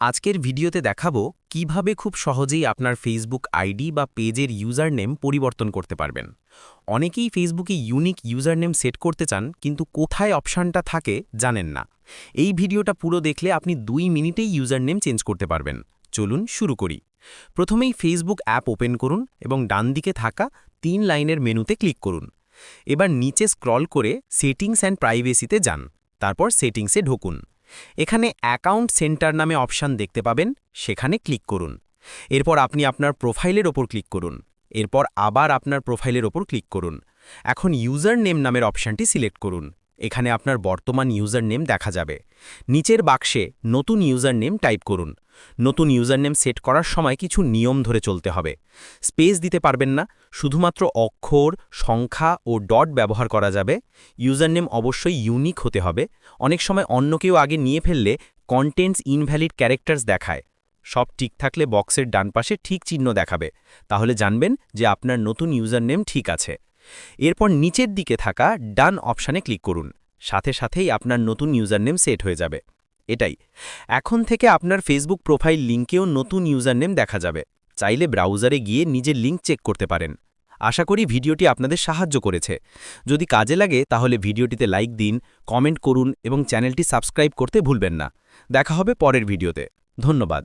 আজকের ভিডিওতে দেখাবো কীভাবে খুব সহজেই আপনার ফেসবুক আইডি বা পেজের ইউজার নেম পরিবর্তন করতে পারবেন। অনেকেই ফেসবুকে ইউনিক ইউজার নেম সেট করতে চান, কিন্তু কোথায় অপশানটা থাকে জানেন না। এই ভিডিওটা পুরো দেখলে আপনি দুই মিনিটেই ইউজার নেম চেঞ্জ করতে পারবেন। চলুন শুরু করি। প্রথমেই ফেসবুক অ্যাপ ওপেন করুন এবং ডান দিকে থাকা তিন লাইনের মেনুতে ক্লিক করুন। এবার নিচে স্ক্রল করে সেটিংস অ্যান্ড প্রাইভেসিতে যান। তারপর সেটিংসে ঢোকুন। এখানে অ্যাকাউন্ট সেন্টার নামে অপশান দেখতে পাবেন, সেখানে ক্লিক করুন। এরপর আপনি আপনার প্রোফাইলের ওপর ক্লিক করুন। এরপর আবার আপনার প্রোফাইলের ওপর ক্লিক করুন। এখন ইউজার নেম নামের অপশানটি সিলেক্ট করুন। এখানে আপনার বর্তমান ইউজার নেম দেখা যাবে। নিচের বাক্সে নতুন ইউজার নেম টাইপ করুন। নতুন ইউজার নেম সেট করার সময় কিছু নিয়ম ধরে চলতে হবে। স্পেস দিতে পারবেন না, শুধুমাত্র অক্ষর, সংখ্যা ও ডট ব্যবহার করা যাবে। ইউজার নেম অবশ্যই ইউনিক হতে হবে। অনেক সময় অন্য কেউ আগে নিয়ে ফেললে কন্টেন্টস ইনভ্যালিড ক্যারেক্টার্স দেখায়। সব ঠিক থাকলে বক্সের ডান পাশে ঠিক চিহ্ন দেখাবে। তাহলে জানবেন যে আপনার নতুন ইউজার নেম ঠিক আছে। এরপর নিচের দিকে থাকা ডান অপশানে ক্লিক করুন। সাথে সাথেই আপনার নতুন ইউজার নেম সেট হয়ে যাবে। এটাই। এখন থেকে আপনার ফেসবুক প্রোফাইল লিঙ্কেও নতুন ইউজার নেম দেখা যাবে। চাইলে ব্রাউজারে গিয়ে নিজের লিঙ্ক চেক করতে পারেন। আশা করি ভিডিওটি আপনাদের সাহায্য করেছে। যদি কাজে লাগে তাহলে ভিডিওটিতে লাইক দিন, কমেন্ট করুন এবং চ্যানেলটি সাবস্ক্রাইব করতে ভুলবেন না। দেখা হবে পরের ভিডিওতে। ধন্যবাদ।